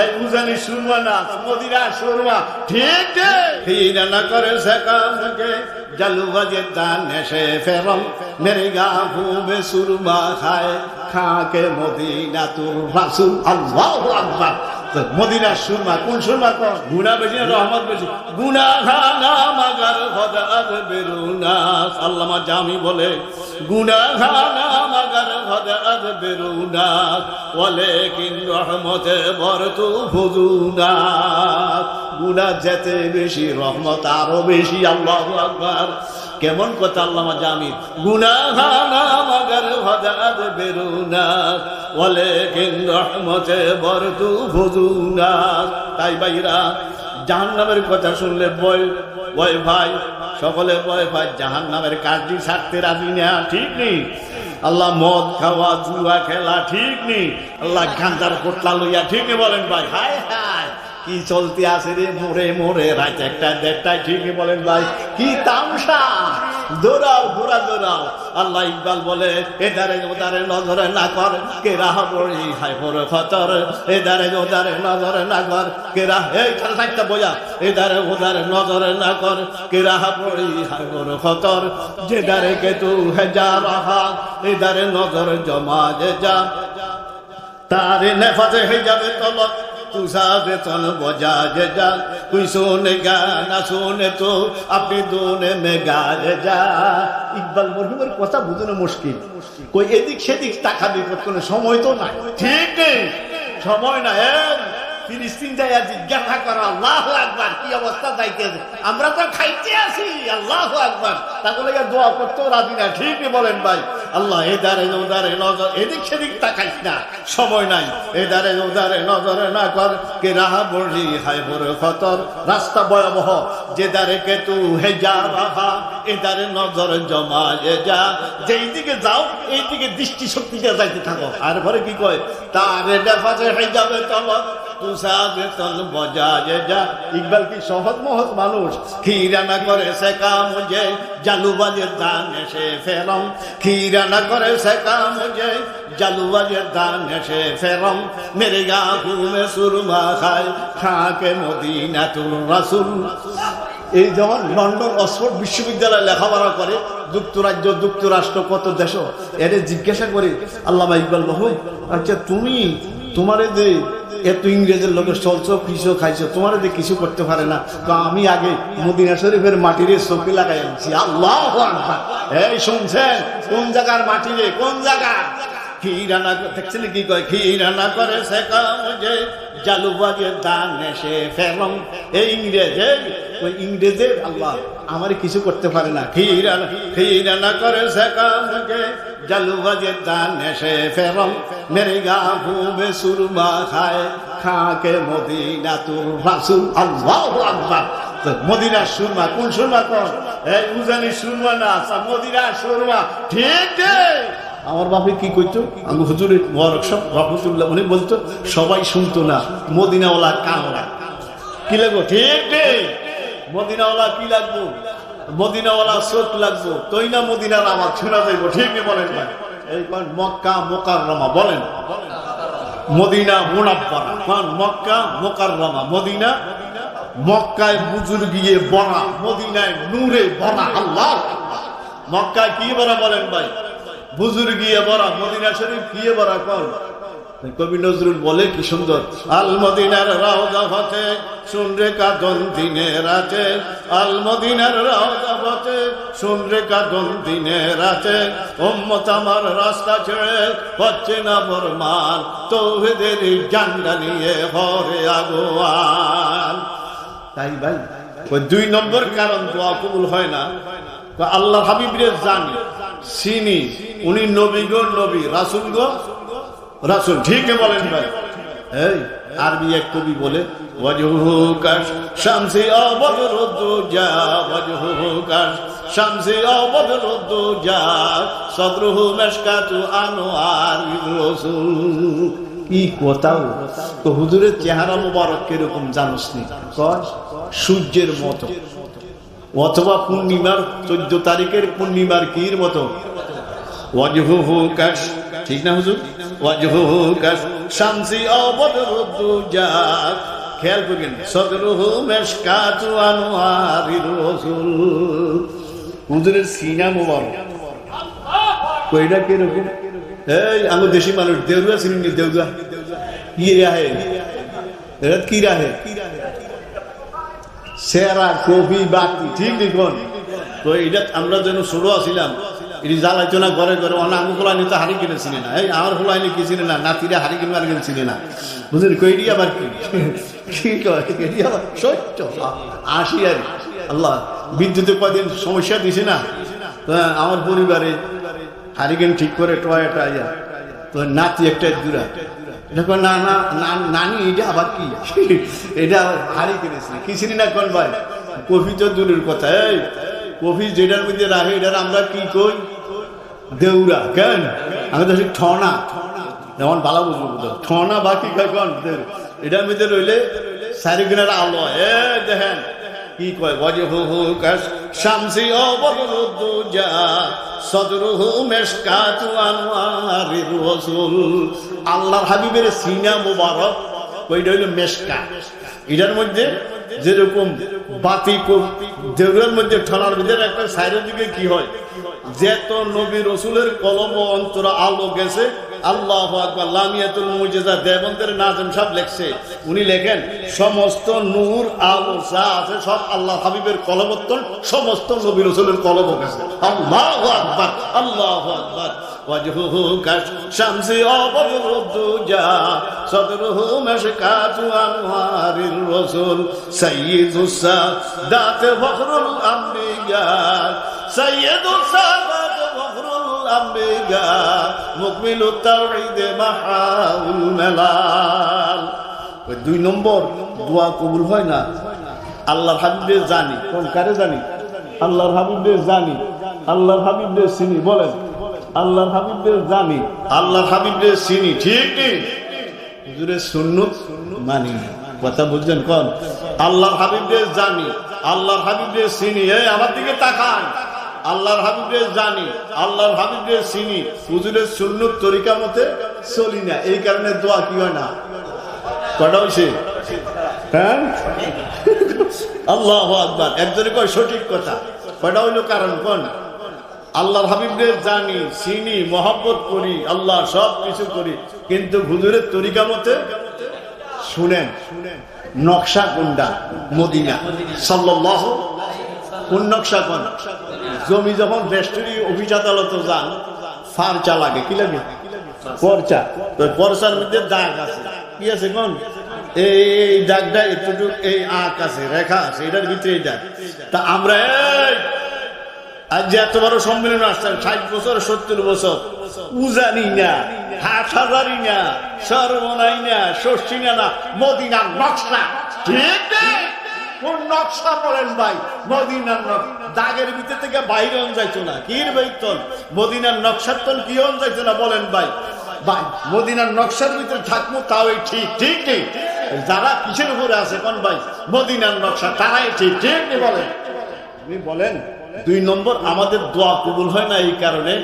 এই উজানি সুরমা না, মদিরা সুরমা ঠিক ঠিক। না করে সেকামকে জালুবাজে দান এসে ফেরম। মেরে গা ঘুমে সুরমা খায়, খাকে মদিনা তুর রাসুল, আল্লাহ আকবার। তো মদিনার সুরমা, কোন সুরমা কর? গুনা বেশি না, রহমত বেশি? গুনা খানা মাগার হদার বেরুনা। আল্লামা জামি বলে গুনা খানা মাগার হদার বেরুনা। বলে কিন রহমতে বরতু হুজুনা। গুনা যেতে বেশি, রহমত আরও বেশি, আল্লাহ আকবার। কেমন কথা আল্লামা জামি গুনা তাই বাইরা জাহান নামের কথা শুনলে বয় বয় ভাই, সকলে বয় ভাই জাহান নামের কাজটি ছাড়তে রাজি না, ঠিক নেই আল্লাহ মদ খাওয়া, জুয়া খেলা, ঠিক নেই আল্লাহ গান্দার পোটলা লইয়া, ঠিক বলেন ভাই? হায় হায়। কি চলতে আছে রে মোড়ে মোড়ে রাত একটা দেড়টায় ঠিকই বলেন ভাই। কি তামসা? দৌড়াও ঘোরা দৌড়াও। আল্লাহ ইকবাল বলে এদারে ওদারে নজরে না কর কে রাহ বড়ি? হাই বড় খতর এদারে ওদারে নজরে না কর কে রাহ এই খেলা থাকতে বোঝা। এদারে ওদারে নজরে না কর কে রাহ বড়ি? হাই বড় খতর যে দারে কে তু হেজা রাহা এদারে নজর জমা যে যা। তারে নেফাতে হয়ে যাবে তলক যে যা তুই শোনে গা না শোনে তো আপনি দোনে মে গা যা ইকবাল কথা মুশকিল কই এদিক সেদিক টাকা বিপদ সময় তো নাই ঠিক নেই সময় না ফিলিস্তিন কি অবস্থা আমরা তো খাইতে আছি আল্লাহ আকবার। তাহলে দোয়া করতেও রাজি না। ঠিকই বলেন ভাই। আল্লাহ, এ দারে ওদারে নজর, এদিক সেদিক তাকাইস না, সময় নাই। এ দারে ওদারে নজরে না কর, কে রাহা বড়ি হাই বড় খতর। রাস্তা ভয়াবহ, যে দারে কে তু হে যা রাহা এ দারে নজর জমা যে। যা যেই দিকে যাও, এই দিকে দৃষ্টি শক্তিতে যাইতে থাকো। আর ঘরে কি কয়, তারে দেখাতে হয়ে যাবে তলক ইকবাল কি সহজ মহৎ মানুষ? খিরানা করে সে জালুবাজের দান এসে ফেরম। খিরানা করে সে জালুবাজের দান এসে ফেরম। মেরে গা ঘুমে সুরমা খায়, খাকে মদিনা রাসুল। এই যেমন লন্ডন, অক্সফোর্ড বিশ্ববিদ্যালয়ে লেখাপড়া করে, যুক্তরাজ্য, যুক্তরাষ্ট্র, কত দেশ। এর জিজ্ঞাসা করি আল্লাহ ইকবাল বাহু আচ্ছা তুমি, তোমারে যে এত ইংরেজের লোকের চলছো কিছু খাইছো, তোমার যে কিছু করতে পারে না। তো আমি আগে মদিনা শরীফের মাটির চোখে লাগাই আনছি। আল্লাহ। এই শুনছেন, কোন জায়গার মাটিরে, কোন জায়গা? খিরানা দেখছেন কি কয়? খিরানা করে সে যে জালুবাজের দান এসে ফেরম এই ইংরেজে ওই ইংরেজের আল্লাহ আমার কিছু করতে পারে না। খিরানা খিরানা করে সে কাম যে জালুবাজের দান এসে ফেরম মেরে গা ঘুমে সুরমা খায় খাকে মদিনা তুর রাসুল। আল্লাহ আকবার। মদিনার সুরমা কোন সুরমা কর এই উজানি সুরমা না আচ্ছা, মদিনার সুরমা। ঠিক ঠিক আমার বাপে কি করতো আমি হুজুরের মহারক্ষক রহমতুল্লাহ উনি বলতো, সবাই শুনতো না, মদিনাওয়ালা কামড়া কি লাগবো? ঠিক মদিনাওয়ালা কি লাগবো? মদিনাওয়ালা চোখ লাগবো। তৈ না মদিনার আমার শোনা যাইব? ঠিক বলেন ভাই? এই কোন মক্কা বলেন। Medina Munawwara. কোন মক্কা মোকাররমা, মদিনা মক্কায় বুজুর গিয়ে বনা মদিনায় নূরে বনা আল্লাহ। মক্কায় কি বলা বলেন ভাই? বুজুর গিয়ে বরা মদিনা শরীফ গিয়ে বরা কর কবি নজরুল বলে কি সুন্দর? আল মদিনার রাওদা ফতে শুন রে কাদন দিনে রাতে আল মদিনার রাওদা ফতে শুন রে কাদন দিনে রাতে ওম্মত আমার রাস্তা ছেড়ে হচ্ছে না বরমান, তৌহেদের জান্ডা নিয়ে হরে আগুয়ান। তাই ভাই, ওই দুই নম্বর কারণ দোয়া কবুল হয় না। আল্লাহ হাবিবরে জানি। চিনি। উনি নবী গো, নবী। রাসুল রাসুল। ঠিক বলেন ভাই। এই, আরবি এক কবি বলে কি তো চেহারা মোবারক কীরকম জানোস নি? সূর্যের মতো। অথবা পূর্ণিমার চোদ্দ তারিখের পূর্ণিমার কির মতো। ঠিক না হুজুর? শামসি খেয়াল করবেন হুজুরের সিনা মোবারক। কইটা কীরকম এই আমার দেশি মানুষ দেউরা চিনি দেউরা কি রাহে কি রাহে সেরা কবি বাতি, ঠিক দেখুন তো এটা আমরা যেন ছোট আছিলাম, এটি জ্বালাইতো না ঘরে ঘরে অনেক আমি খোলাইনি তো হাড়ি কিনে চিনি না। এই আমার খোলাইনি কি চিনি না? নাতিরা হাড়ি কিনবার কিনে চিনি না। বুঝলি কইডি আবার কি? সত্য? আসি আর আল্লাহ, বিদ্যুতে কদিন সমস্যা দিছে না? আমার পরিবারে হারিকেন ঠিক করে টয়টা ইয়া। তো নাতি একটা দূরা। দেখো, না না নানি, এটা আবার কি? এটা হারি কিনেছি চিনি না কোন ভাই? কফি তো দূরের কথা, এই, কফি যেটার মধ্যে রাখে, এটার আমরা কি কই? দেউরা, কেন? আমি তো ঠনা। যেমন ভালো বুঝব ঠনা বাকি কখন? এটার মধ্যে রইলে সারিগিনার আলো এ দেখেন। কি কয় বজে হু হু কাশ শামসি অবদুজা সদরুহু মেশকাতু আনওয়ারির রাসূল আল্লাহর হাবিবের সিনা মুবারক কইটা হইল মেশকা। এটার মধ্যে যেরকম বাতি দেউরের মধ্যে ঠনার ভিতরে একটা সাইডের দিকে কি হয় যেত নবী রসুলের কলম অন্তর আলো গেছে আল্লাহ আকবার লামিয়াতুল মুজিজা দেবন্তের নাজম সব লেখছে উনি লেখেন সমস্ত নূর আলো যা আছে সব আল্লাহ হাবিবের কলমত্তন সমস্ত নবী রসুলের কলম গেছে আল্লাহ আকবার আল্লাহ আকবার وجهه كالشمس أبدر الدجى صدره مشكاة أنوار الرسل سيد السادات فخر الأنبياء سيد السادات فخر الأنبياء مكمل التوحيد محاو الملال ওই দুই নম্বর দোয়া কবুল হয় না আল্লাহর হাবিবের জানি কোন কারে জানি আল্লাহর হাবিবের জানি আল্লাহর হাবিবের চিনি বলেন আল্লাহর হাবিবের জানি আল্লাহর হাবিবের চিনি ঠিক নেই হুজুরের সুন্নত মানি না। কথা বুঝছেন কোন আল্লাহর হাবিবের জানি আল্লাহর হাবিবের চিনি এই আমার দিকে তাকান আল্লাহর হাবিবের জানি, আল্লাহর হাবিবের চিনি, হুজুরের সুন্নত তরিকা মতে চলি না। এই কারণে দোয়া কি হয় না? কটা হয়েছে হ্যাঁ? আল্লাহ আকবার। একজনে কয়, সঠিক কথা। কটা হইল কারণ? কোন? আল্লাহর হাবিবদের জানি, চিনি, মহব্বত করি, আল্লাহ সব কিছু করি। কিন্তু হুজুরের তরিকা মতে শুনেন শুনেন নকশা কোনটা মদিনা। সাল্লাহ কোন নকশা কোন? জমি যখন রেস্টুরি অফিস আদালতে যান, ফারচা লাগে, কি লাগে? পরচা তো পরচার মধ্যে দাগ আছে। কি আছে কোন? এই দাগটা এতটুকু, এই আঁক আছে, রেখা আছে, এটার ভিতরে এই দাগ। তা আমরা আজ যে এত বড় সম্মেলন আসছেন ষাট বছর, সত্তর বছর, উজানি না, হাট হাজারি না, সর্বনাই না, ষষ্ঠী না না, মদিনার নকশা। ঠিক? কোন নকশা বলেন ভাই? মদিনার দাগের ভিতর থেকে বাইরে অন যাইতো না। কির বৈতন মদিনার নকশার তন কি অন যাইতো না বলেন ভাই? ভাই, মদিনার নকশার ভিতরে থাকব তাও ঠিক ঠিক ঠিক যারা কিসের উপরে আছে কোন ভাই? মদিনার নকশা, তারাই ঠিক ঠিক বলেন। আপনি বলেন, দুই নম্বর, আমাদের দোয়া কবুল হয় না এই কারণে?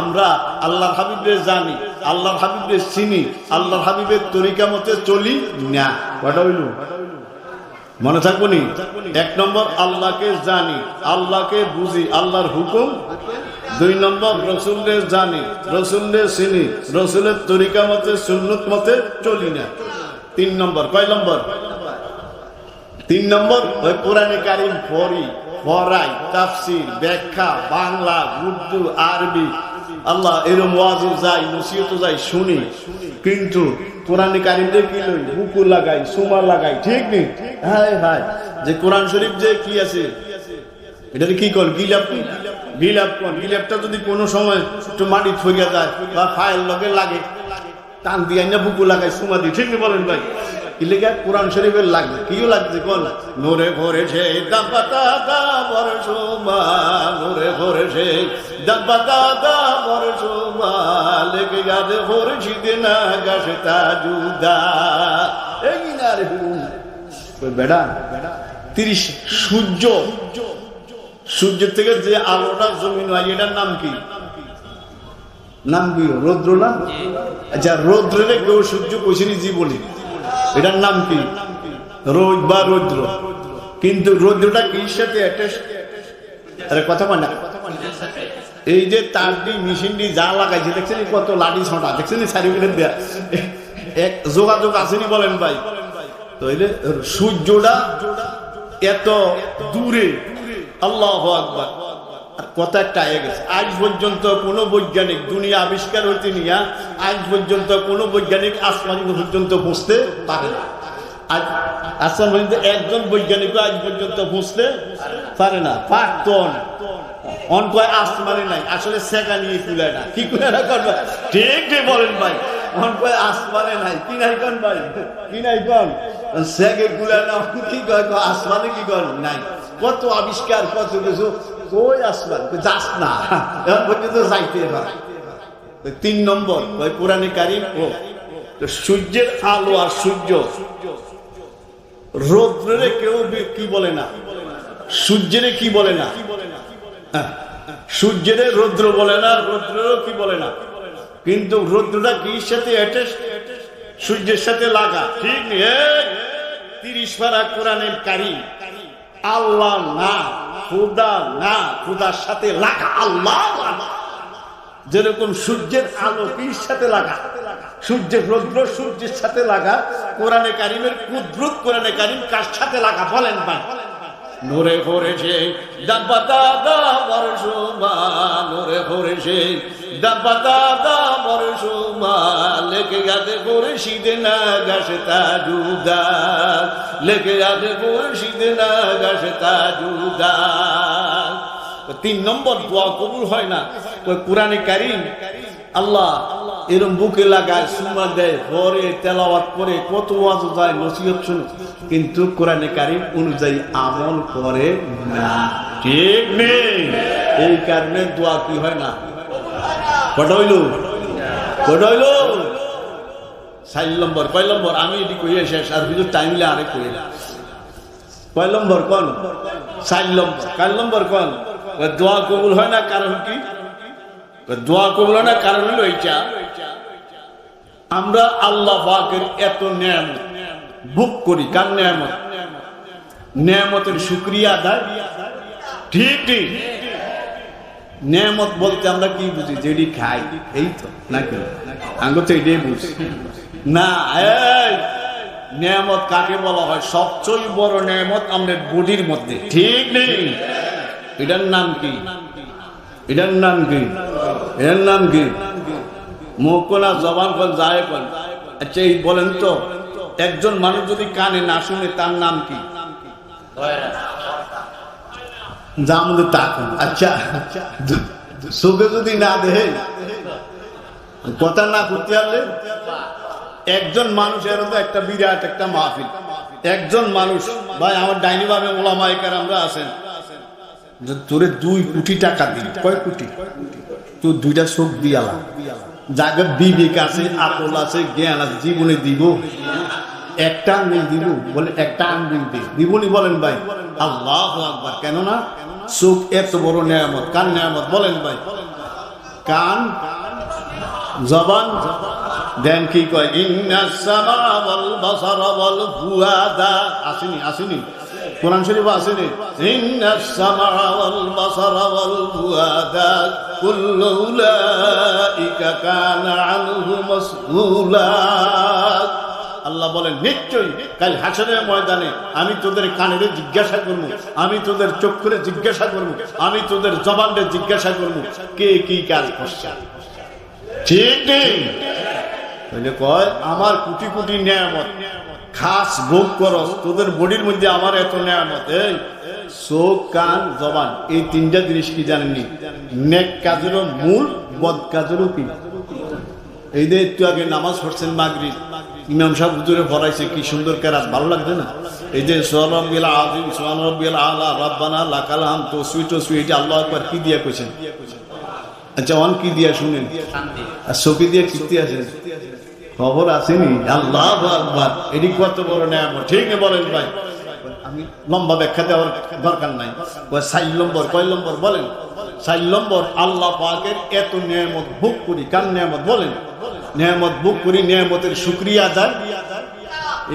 আমরা আল্লাহর হাবিবের জানি, আল্লাহর হাবিবের চিনি, আল্লাহর হাবিবের তরিকা মতে চলি না। মনে থাকব নি? এক নম্বর, আল্লাহকে জানি, আল্লাহকে বুঝি, আল্লাহর হুকুম। দুই নম্বর রসুলের জানি রসুলের চিনি, রসুলের তরিকা মতে, সুন্নত মতে চলি না। তিন নম্বর, কয় নম্বর? তিন নম্বর, ওই কোরআনে কারিম পড়ি পড়াই তাফসির, ব্যাখ্যা, বাংলা, উর্দু, আরবি আল্লাহ এরম ওয়াজও যাই নসিহত যাই শুনি। কিন্তু কোরআনে কারিমে কি লই? বুকু লাগাই সুমা লাগাই, ঠিক নেই? হ্যাঁ হ্যাঁ। যে কোরআন শরীফ যে কি আছে? এটা কি কর গিলাপ গিলাপ কোন? গিলাপটা যদি কোনো সময় একটু মাটি ছড়িয়ে যায় বা ফাইল লগে লাগে, টান দিয়ে না বুকু লাগাই, সুমা দিই ঠিক বলেন ভাই? ইলেগা কোরআন শরীফের লাগবে। কিও লাগছে কোন? নোরে ভরে সে দাপাতা দা বর সোমা, নোরে ভরে সূর্য সূর্য থেকে যে আলোটা জমিন হয় এটার নাম কি নাম কি রৌদ্র না আচ্ছা রৌদ্রে কেউ সূর্য কইছিনি বলি এটার নাম কি রোদ বা রৌদ্র কিন্তু রৌদ্রটা কি সাথে attached? আরে কথা কয় না এই যে তার দি মেশিন দি যা লাগাইছে, দেখছেন কত লাঠি ছটা? দেখছেন সার্টিফিকেট দেয়া এক যোগাযোগ আসেনি বলেন ভাই। তো এই যে সূর্যটা এত দূরে। আল্লাহ আকবার। কথা একটা আগে গেছে। আজ পর্যন্ত কোনো বৈজ্ঞানিক দুনিয়া আবিষ্কার হইতে নিয়ে আজ পর্যন্ত কোনো বৈজ্ঞানিক আসমান পর্যন্ত পৌঁছতে পারে না। আজ পর্যন্ত একজন বৈজ্ঞানিক আজ পর্যন্ত পৌঁছতে পারে না পারতন কয় আসমানে নাই, আসলে না। কি কুলে না ঠিক ভাই। কয় নাই কোন ভাই? কুলে না, কি কি নাই। কত আবিষ্কার, কত কিছু। কই আসমান? যাস না। এখন পর্যন্ত যাইতে পারে তিন নম্বর, ওই পুরানি কারিম ও। সূর্যের আলো আর সূর্য। রৌদ্রে কেউ কি বলে না? সূর্যের কি বলে না? হ্যাঁ, সূর্যের রৌদ্র বলে না রৌদ্রেরও কি বলে না? কিন্তু রৌদ্রটা কি সাথে সূর্যের সাথে লাগা ঠিক তিরিশ পারা কোরআনের কারি আল্লাহ না খুদা না খুদার সাথে লাগা আল্লাহ আল্লাহ। যেরকম সূর্যের আলো কির সাথে লাগা, সূর্যের রৌদ্র সূর্যের সাথে লাগা, কোরআনে কারিমের কুদ্রুত কোরআনে কারিম কার সাথে লাগা বলেন ভাই নূরে করেছে দাবাতা দা বরসুমা নূরে দা করে শীতে না গাছে তা জুদা লেকে করে শীতে না গাছে তা জুদা। তিন নম্বর দোয়া কবুল হয় না। ওই কোরআনে কারিম, আল্লাহ এরম বুকে লাগায় সুমা দেয় পরে তেলাওয়াত করে, কত ওয়াজ যায় নসিহত শুনে। কিন্তু কোরআনে কারিম অনুযায়ী আমল করে না। ঠিক নেই। এই কারণে দোয়া কি হয় না? কটা হইল? কটা নম্বর, কয় নম্বর? আমি এটি কইয়ে শেষ, আর কিছু টাইমলে আরে কইয়ে কয় নম্বর কোন? চার নম্বর। কার নম্বর কোন? দোয়া কবুল হয় না, কারণ কি? দোয়া কবুল হয় না, কারণ হলো এইটা, আমরা আল্লাহ এত নিয়ামত বুক করি, কার নিয়ামত? নিয়ামতের শুক্রিয়া আদায়। ঠিক ঠিক। নিয়ামত বলতে আমরা কি বুঝি? যেটি খাই, এই তো, নাকি? আঙ্গ তো এটাই বুঝি। না নিয়ামত কাকে বলা হয়? সবচেয়ে বড় নিয়ামত আমাদের বডির মধ্যে। ঠিক নেই এটার নাম কি? এটার নাম কি? এটার নাম কি? মুখ জবান কোন যায় কোন আচ্ছা এই বলেন তো, একজন মানুষ যদি কানে না শুনে, তার নাম কি? যা আমাদের তাকুন। আচ্ছা চোখে যদি না দেহে, কথা না করতে পারলে? একজন মানুষ এর একটা বিরাট একটা মাহফিল। একজন মানুষ, ভাই, আমার ডাইনি ভাবে ওলামাইকার আমরা আছেন। তোরে দুই কোটি টাকা দিই কয় কোটি? তোর দুইটা চোখ দিয়ালা যাকে বিবেক আছে, আকল আছে, জ্ঞান আছে, জীবনে দিব। একটা আঙ্গুল দিব, বলে একটা আঙ্গুল দিব দিবনি বলেন ভাই? আল্লাহ আকবার। কেননা চোখ এত বড় নিয়ামত। কান নিয়ামত? বলেন ভাই। কান, জবান। দেন কি কয়? ইন্না সামা ওয়াল বাসারা ওয়াল ফুয়াদা। আসেনি আসেনি। কোরআন শরীফ আসেনি ইন্না সামা ওয়াল বাসারা ওয়াল ফুয়াদা কুল্লু উলাইকা কানা আনহু মাসউলা আল্লাহ বলেন নিশ্চয়ই কাল হাসনের ময়দানে আমি তোদের কানের জিজ্ঞাসা করব আমি তোদের চক্ষুরে জিজ্ঞাসা করব আমি তোদের জবানরে জিজ্ঞাসা করব কে কি কাজ করছে। ঠিক নেই। তাহলে কয়, আমার কোটি কোটি নিয়ামত। খাস ভোগ করস তোদের বডির মধ্যে আমার এত নিয়ামত। এই, চোখ, কান, জবান, এই তিনটা জিনিস কি জানেননি? নেক কাজেরও মূল, বদ কাজেরও কি এই যে একটু আগে নামাজ পড়ছেন মাগরিব, ইমাম সাহেব হুজুরে পড়াইছে, কি সুন্দর কেরাত, ভালো লাগছে না? এই যে সোহান রব্বিল আজিম সোহান রব্বিল আলা, রব্বানা লাকাল হাম তসবি টসবি এটা আল্লাহ একবার কি দিয়া কইছেন? আচ্ছা অন কি দিয়া শুনেন? আর সকি দিয়ে কীর্তি আছেন খবর আসেনি। আল্লাহ আকবার। এটি কত বড় নেয়াম ঠিক বলেন ভাই? আমি লম্বা ব্যাখ্যা দেওয়ার দরকার নাই। ওই সাই নম্বর কয় নম্বর বলেন? চার নম্বর আল্লাহ পাকের এত নিয়ামত ভোগ করি। কার নিয়ামত বলেন? নিয়ামত ভোগ করি নিয়ামতের শুক্রিয়া আদায়।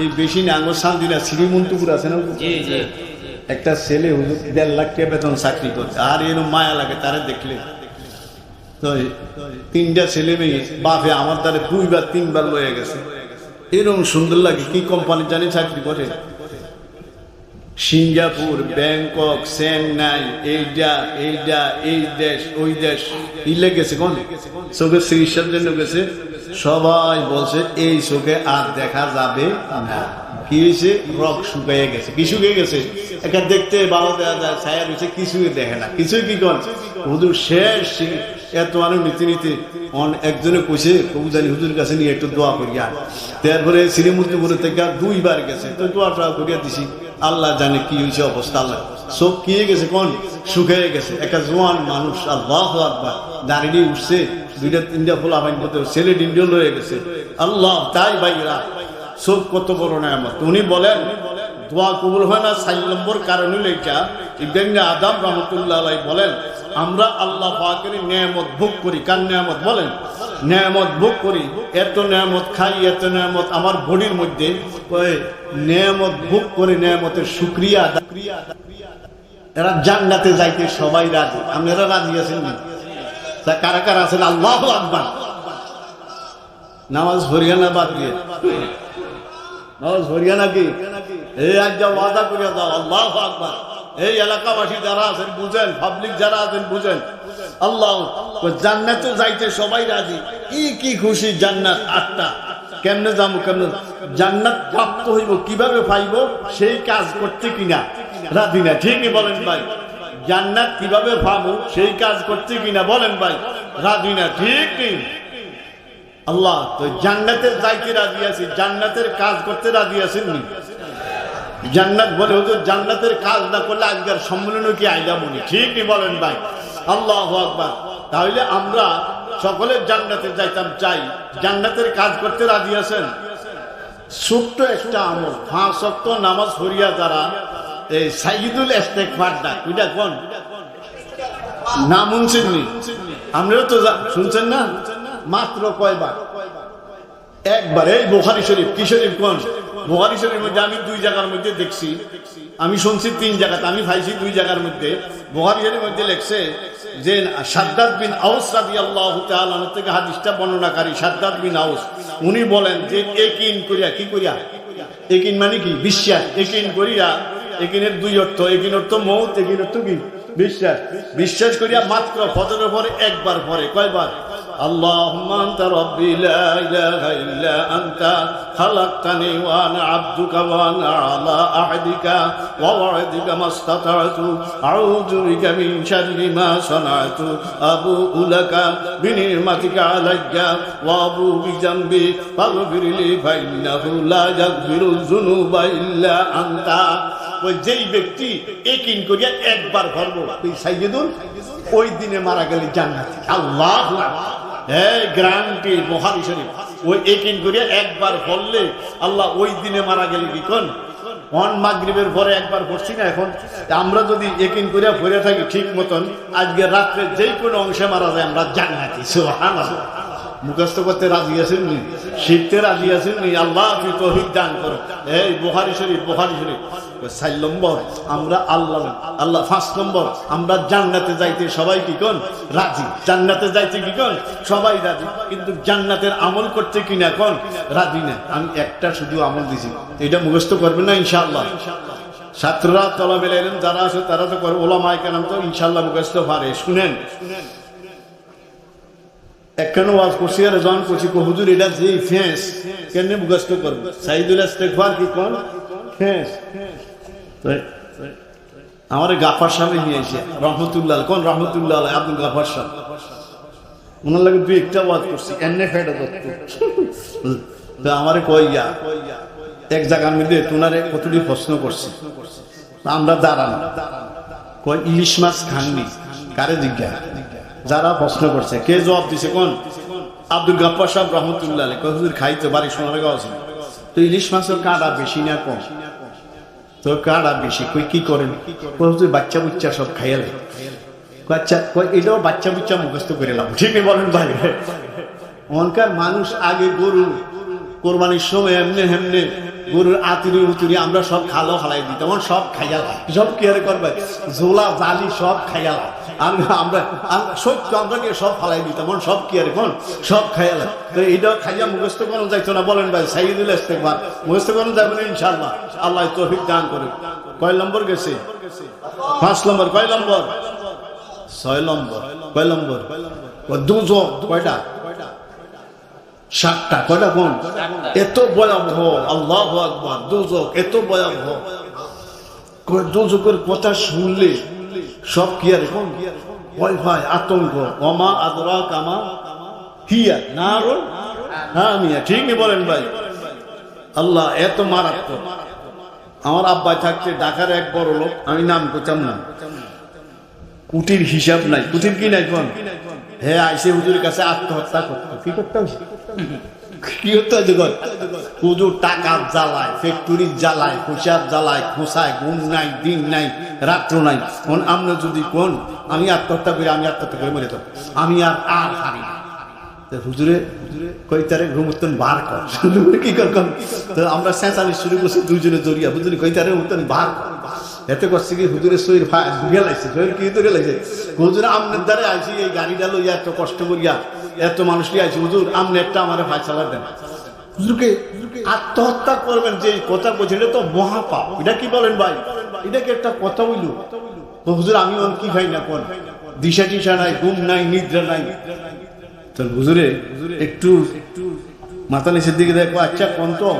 এই বেশি না আঙ্গুর শান্তিনা শ্রীমন্তপুর আছে না একটা ছেলে হুজুর দেড় লাখ টাকা বেতন চাকরি করে আর এরকম মায়া লাগে তারে দেখলে। তিনটা ছেলে মেয়ে, বাপে আমার দ্বারে দুইবার, তিনবার লয়ে গেছে। এরকম সুন্দর লাগে, কি কোম্পানি জানি চাকরি করে? সিঙ্গাপুর, ব্যাংকক, চেন্নাই এইটা এইটা এই দেশ, ওই দেশ ইলে গেছে কোন? চোখের চিকিৎসার জন্য গেছে। সবাই বলছে, এই চোখে আর দেখা যাবে না। কি হয়েছে? রক শুকিয়ে গেছে। কি শুকিয়ে গেছে? একটা দেখতে ভালো দেখা যায়, ছায়া রয়েছে, কিছুই দেখে না। কিছুই কি কর হুজুর শেষ এত মানুষ নীতি নীতি একজনে কইছে কবুদানি হুজুর কাছে নিয়ে একটু দোয়া করিয়া তারপরে শ্রীমূর্তিপুরে থেকে আর দুইবার গেছে। তো দোয়া টোয়া করিয়া দিছি। আল্লাহ জানে কি হয়েছে অবস্থা, আল্লাহ। সব কি গেছে কোন? শুকিয়ে গেছে। একটা জোয়ান মানুষ, আল্লাহ আকবার দাঁড়িয়ে উঠছে, দুইটা, তিনটা ফোলা ভাই ছেলে ডিন্ডিও লয়ে গেছে। আল্লাহ, তাই ভাইরা, সব কত বড় নামত উনি বলেন, দোয়া কবুল হয় না সাই নম্বর কারণ হলো এটা ইব্রাহিম আদাম রহমতুল্লাহ বলেন আমরা আল্লাহ পাকের নিয়ামত ভোগ করি। কার নিয়ামত বলেন? নিয়ামত ভোগ করি। এত নিয়ামত খাই, এত নিয়ামত আমার বডির মধ্যে। নিয়ামত ভোগ করে নিয়ামতের শুক্রিয়া আদা- এরা জান্নাতে যাইতে সবাই রাজি। আপনারা রাজি আছেন না তা কারা কারা আছেন? আল্লাহ আকবার। নামাজ ভরিয়া না বাদ দিয়ে। নামাজ ভরিয়া নাকি এই একটা ওয়াদা করিয়া দাও। আল্লাহ আকবার। এই এলাকাবাসী যারা আছেন, বুঝেন পাবলিক যারা আছেন, বুঝেন। আল্লাহ জান্নাতে যাইতে সবাই রাজি। কি কি খুশি জান্নাত আটটা। কেমনে যাব, কেমনে? জান্নাত প্রাপ্ত হইব, কীভাবে পাইব, সেই কাজ করতে কিনা রাজি না। ঠিকই বলেন ভাই। জান্নাত কীভাবে পাবো, সেই কাজ করতে কিনা বলেন ভাই। রাজি না ঠিক আল্লাহ, তো জান্নাতের যাইতে রাজি আছি, জান্নাতের কাজ করতে রাজি আছেন জান্নাত বলে, হুজুর, জান্নাতের কাজ না করলে আজকের সম্মেলনে কি আইডা মনে ঠিকই বলেন ভাই। আল্লাহ আকবার। তাহলে আমরা সকলের জান্নাতে যাইতাম, চাই। জান্নাতের কাজ করতে রাজি আছেন? ছোট্ট একটা আমল। পাঁচ অক্ট নামাজ হরিয়া যারা, এই সাইদুল ইস্তেকফারটা ওইটা কোন? নি আপনারা তো জা- শুনছেন না? মাত্র কয়বার? একবার। এই বোখারি শরীফ, কি শরীফ কোন? বোখারি শরীফের মধ্যে আমি দুই জায়গার মধ্যে দেখছি, আমি শুনছি তিন জায়গাতে, আমি পাইছি দুই জায়গার মধ্যে। বোখারি শরীফের মধ্যে লেখছে যে সাদ্দাদ বিন আউস রাদি আল্লাহ থেকে হাদিসটা বর্ণনাকারী সাদ্দাদ বিন আউস। উনি বলেন যে একিন করিয়া, কি করিয়া? একিন মানে কি? বিশ্বাস। একিন করিয়া, একিনের দুই অর্থ। একিন অর্থ মৌত, একিন অর্থ কি? বিশ্বাস। বিশ্বাস করিয়া মাত্র ফজরের পরে একবার পরে, কয়বার? اللهم انت ربي لا اله الا انت خلقتني وانا عبدك وانا على عهدك ووعدك ما استطعت اعوذ بك من شر ما صنعت ابوء لك بنعمتك علي وابوء بذنبي فاغفر لي فانه لا يغفر الذنوب الا انت ওই যেই ব্যক্তি একিন করিয়া একবার ভরবো ওই সাইয়েদুল ওই দিনে মারা গেলে জান্নাতি আল্লাহ এই গ্রান্টি শরীফ। ওই একিন করিয়া একবার বললে, আল্লাহ ওই দিনে মারা গেলে কি কোন? পরে একবার না এখন। আমরা যদি একিন করিয়া ভরে থাকি ঠিক মতন, আজকে রাত্রে যে কোনো অংশে মারা যায়, আমরা জান্নাতি, সুবহানাল্লাহ। মুখস্থ করতে রাজি আছেন নি? শিখতে রাজি আছেন নি? আল্লাহ তুই তহিদ দান করো এই বোহারি শরীফ বোহারি শরীফ। চার নম্বর, আমরা আল্লাহ আল্লাহ পাঁচ নম্বর, আমরা জান্নাতে যাইতে সবাই কি কোন? রাজি। জান্নাতে যাইতে কি কন? সবাই রাজি। কিন্তু জান্নাতের আমল করতে কি না কোন? রাজি না। আমি একটা শুধু আমল দিছি। এটা মুখস্থ করবেন না ইনশাআল্লাহ। ছাত্ররা তলা মেলাইলেন যারা আছে তারা তো করে, ওলামায় কেন তো ইনশাল্লাহ মুখস্থ পারে। শুনেন একখানে ওয়াজ করছি, আর জন করছি হুজুর, এটা যে ফেঁস, কেমনে মুখস্থ করব? সাইদুল ইস্তেগফার কি কোন? ফেঁস। আমার গাফার সামনে নিয়ে এসে, রহমতুল্লাহ কোন রহমতুল্লাহ আব্দুল গাফার সাহেব? ওনার লাগে দুই একটা ওয়াজ করছি এনে ফেটা দত্ত তো আমারে কইয়া এক জায়গার মধ্যে তোনারে কতটি প্রশ্ন করছি আমরা দাঁড়ানো। কই ইলিশ মাছ খাননি, কারে জিজ্ঞাসা? যারা প্রশ্ন করছে, কে জবাব দিছে কোন? আব্দুল গাপ্পা সাহেব রহমতুল্লাহ আলী হুজুর, খাইতে বাড়ি সোনার গাঁও আছে তো ইলিশ মাছের কাঁটা বেশি না কম? তো কাঁটা বেশি কই কি করেন? হুজুর, বাচ্চা বুচ্চা সব কয় আচ্ছা কয়, এটাও বাচ্চা বুচ্চা মুখস্থ করে এলাম ঠিকই বলেন ভাই। অনকার মানুষ আগে গরু কোরবানির সময় এমনি হেমনে গরুর আতুরি উতুরি আমরা সব খালো খালাই দিই তখন সব খাইয়া সব কি আর করবে? ঝোলা, জালি সব খাইয়া আর আমরা সত্য, আমরা সব ফালাই দিই সব কি আর খাইয়া। তো এইটাও খাইয়া মুখস্থ করানো বলেন ভাই সাইদুল ইস্তেকবার। মুখস্থ করানো যাবে না আল্লাহ তৌফিক দান করে কয় নম্বর গেছে? পাঁচ নম্বর। কয় নম্বর? ছয় নম্বর। কয় নম্বর? কয়টা? সাতটা। কয়টা কোন? এত ভয়াবহ। আল্লাহ আকবার। দুজক এত ভয়াবহ। দুজকের কথা শুনলে সব কি আর কোন ভয় ভয় আতঙ্ক অমা আদরা কামা হিয়া না রোল হ্যাঁ মিয়া ঠিকই বলেন ভাই আল্লাহ এত মারাত্মক আমার আব্বা থাকছে ঢাকার এক বড় লোক আমি নাম করতাম না কুটির হিসাব নাই কুটির কি নাই কোন হ্যাঁ আইসে হুজুরের কাছে আত্মহত্যা করতো কি করতে হবে? কি করতে? হুজুর টাকার জ্বালায় ফ্যাক্টরির জ্বালায় খুশার জ্বালায় খোসায় ঘুম নাই, দিন নাই, রাত্র নাই। কোন আমরা যদি কোন, আমি আত্মহত্যা করি, আমি আত্মহত্যা করে মরে আমি আর আর হারি হুজুরে কই তারে ঘুমতন বার কর। কি কর আমরা চেঁচানি শুরু করছি দুইজনে জড়িয়া হুজুরে কই তারে ঘুমতন বার কর। এতে করছে কি হুজুরে শরীর ঢুকে লাগছে শরীর কি ধরে লাগছে হুজুরে আমনের দ্বারে আইছি, এই গাড়িটা লইয়া এত কষ্ট করিয়া, এত মানুষ আইছি, হুজুর, আমনে একটা আমার চালা দেন। আত্মহত্যা করবেন যে কথা বলছেন, এটা তো মহাপাপ। এটা কি বলেন ভাই? এটা কি একটা কথা বইল তো হুজুর, আমি ওর কি খাই না দিশা টিশা নাই, ঘুম নাই, নিদ্রা নাই। তো হুজুরে, একটু মাথা নিচের দিকে দেখো আচ্ছা কোন তো?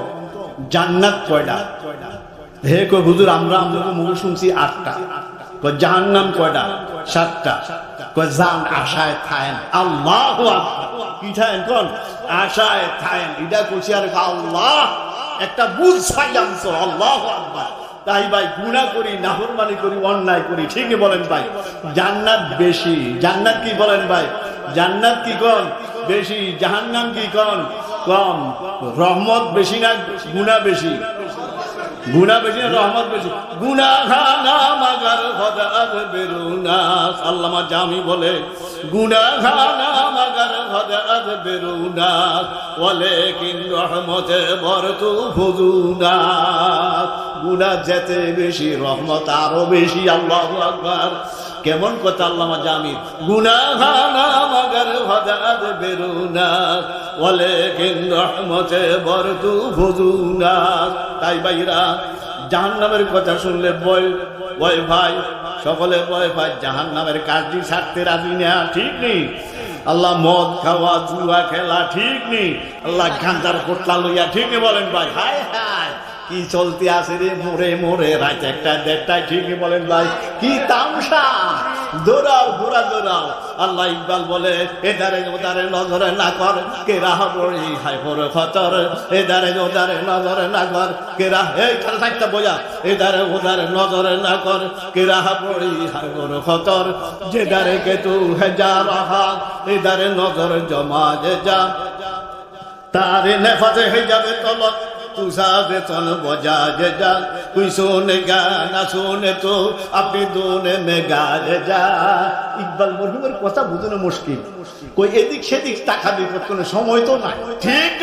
জান্নাত কয়টা হে কই হুজুর, আমরা আমাদের মুখে শুনছি আটটা। কই জাহান্নাম কয়টা সাতটা। কই জান আশায় থায়েন। আল্লাহ কি থায়েন কোন? আশায় থায়েন এটা কুশিয়ার আল্লাহ? একটা বুঝ পাইলাম তো, আল্লাহ আকবার। তাই ভাই গুণা করি নাহরমানি করি, অন্যায় করি ঠিকই বলেন ভাই? জান্নাত বেশি। জান্নাত কি বলেন ভাই? জান্নাত কি কন বেশি। জাহান্নাম কি কন কম। রহমত বেশি না গুণা বেশি? গুণা বেশি না রহমত বেশি। গুনা খানা মাগার হদার বেরুনা আল্লামা জামি বলে গুনা খানা মাগার হদার বেরুনা বলে কিন রহমতে বরতু হুজুনা গুনা যেতে বেশি, রহমত আরও বেশি, আল্লাহ আকবার। কেমন কথা আল্লামা জামি গুণা খানা মাগার হদার বেরুনা তাই বাইরা জাহান নামের কথা শুনলে বয় বয় ভাই, সকলে বয় ভাই জাহান নামের কাজটি ছাড়তে রাজি না, ঠিক নেই? আল্লাহ মদ খাওয়া, জুয়া খেলা, ঠিক নেই? আল্লাহ গান্দার পোটলা লইয়া, ঠিক বলেন ভাই? হায় হায়। কি চলতে আছে রে মোরে মোরে? রাত একটা দেড়টায় ঠিকই বলেন ভাই। কি তামসা? দৌড়াও ঘোরা দৌড়াও। আল্লাহ ইকবাল বলে এদারে ওদারে নজরে না কর, কে রাহ বড়ি? হাই পরে খতর এদারে ওদারে নজরে না কর, কে রাহ এই খেলা থাকতে বোঝা। এদারে ওদারে নজরে না কর, কে রাহ বড়ি? হাই পরে খতর যে দারে কে তু হে যা রাহা এদারে নজর জমা যে যা। তারে নেফাতে হয়ে যাবে তলত। তন বজা যে যা তুই শোনে গা না শোনে তো আপনি দোনে মে গা যে যা ইকবাল মরহুমের কথা বুঝানো মুশকিল কই এদিক সেদিক তাকাবি কোনো সময় তো নাই ঠিক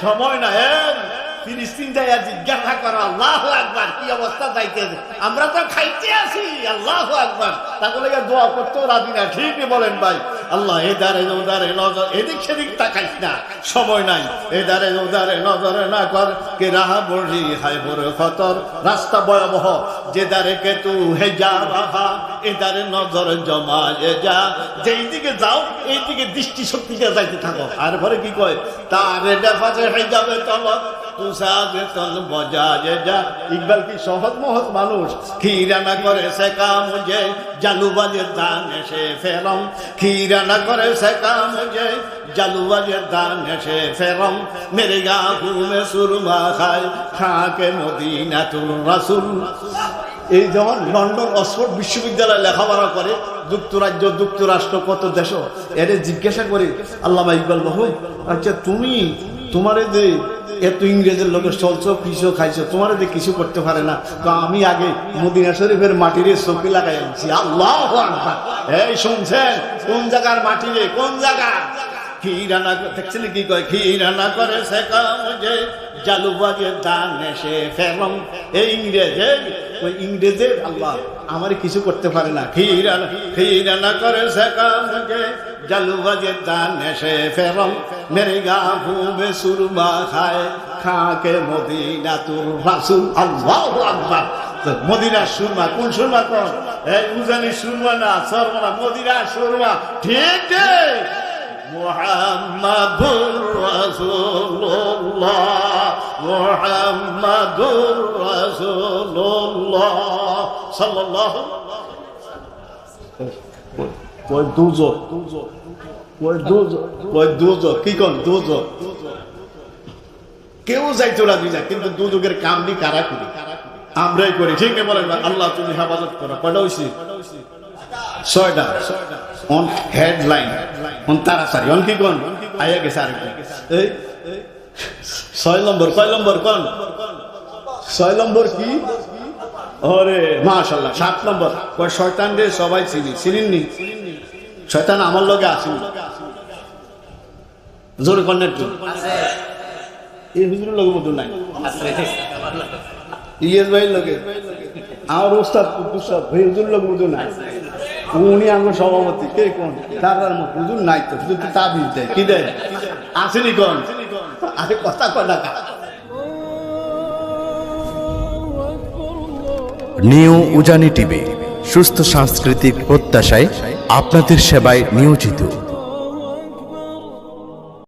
সময় না অবস্থা আমরা তো খাইতে আছি, আল্লাহ বলেন ভাই। এদিক সেদিক সময় নাই। রাস্তা ভয়াবহ, যে দারে কে তু হে যা রাহা এ দারে নজর জমা এ যা। যেই দিকে যাও, এই দিকে দৃষ্টি শক্তিকে যাইতে থাকো। আর পরে কি কয়, তারে হয়ে যাবে তলত ইকবাল কি সহজ মহৎ মানুষ? খিরানা করে সে কাম যে জালুবাজের দান এসে ফেরম। খিরানা করে সে কাম যে জালুবাজের দান এসে ফেরম। মেরে গা ঘুমে সুরমা খায়, খাকে মদিনা তুল রাসুল। এই যেমন লন্ডন, অক্সফোর্ড বিশ্ববিদ্যালয়ে লেখাপড়া করে, যুক্তরাজ্য, যুক্তরাষ্ট্র, কত দেশ। এর জিজ্ঞাসা করে আল্লাহ ইকবাল বাহু আচ্ছা তুমি, তোমারে যে এত ইংরেজের লোকের চলছো পিছো খাইছো? তোমার যে কিছু করতে পারে না। তো আমি আগে মদিনা শরীফের মাটিরে চোখে লাগাই আনছি। আল্লাহ এই শুনছেন? কোন জায়গার মাটিরে? কোন জায়গা? কি রান্না দেখছেন কি কয়? কি রান্না করে সে কাম যে জালুবাজের দান এসে ফেরম। এই ইংরেজের ওই ইংরেজের আল্লাহ আমার কিছু করতে পারে না। কি রান্না রান্না করে সে কাম যে জালুবাজের দান এসে ফেরম। মেরে গা ঘুমে সুরমা খায়, খাকে মদিনা তুর রাসুল আল্লাহ আকবার। তো মদিনা সুরমা, কোন সুরমা কোন? এই উজানি সুরমা না, সরমা মদিনা সুরমা। ঠিক ঠিক দুজো? কই দুজো? কই দুজো? কি কোন? দুজো। কেউ যাইতো রাজি না কিন্তু দুযোগের কামনি কারা করি? আমরাই করি ঠিক বলেন আল্লাহ তুমি হেফাজত করো। কয়টা হইছি? ছয়টা। অন হেডলাইন ছয় নম্বর কয় নম্বর কোন ছয় নম্বর কি ওরে মাশাল্লাহ সাত নম্বর কয় শয়তান রে সবাই চিনি চিনিননি শয়তান আমার লগে আসেন জোরে কন্যা এই হুজুরের লগে মতো নাই ইলিয়াস ভাইয়ের লগে আমার ওস্তাদ হুজুর লগে মতো নাই উনি আমার সভাপতি। কে কোন? তার হুজুর নাই তো শুধু তো তাবিজ কি দেয়? আসেনি কোন? আরে কথা কথা নিউ উজানি টিভি, সুস্থ সাংস্কৃতিক প্রত্যাশায় আপনাদের সেবায় নিয়োজিত।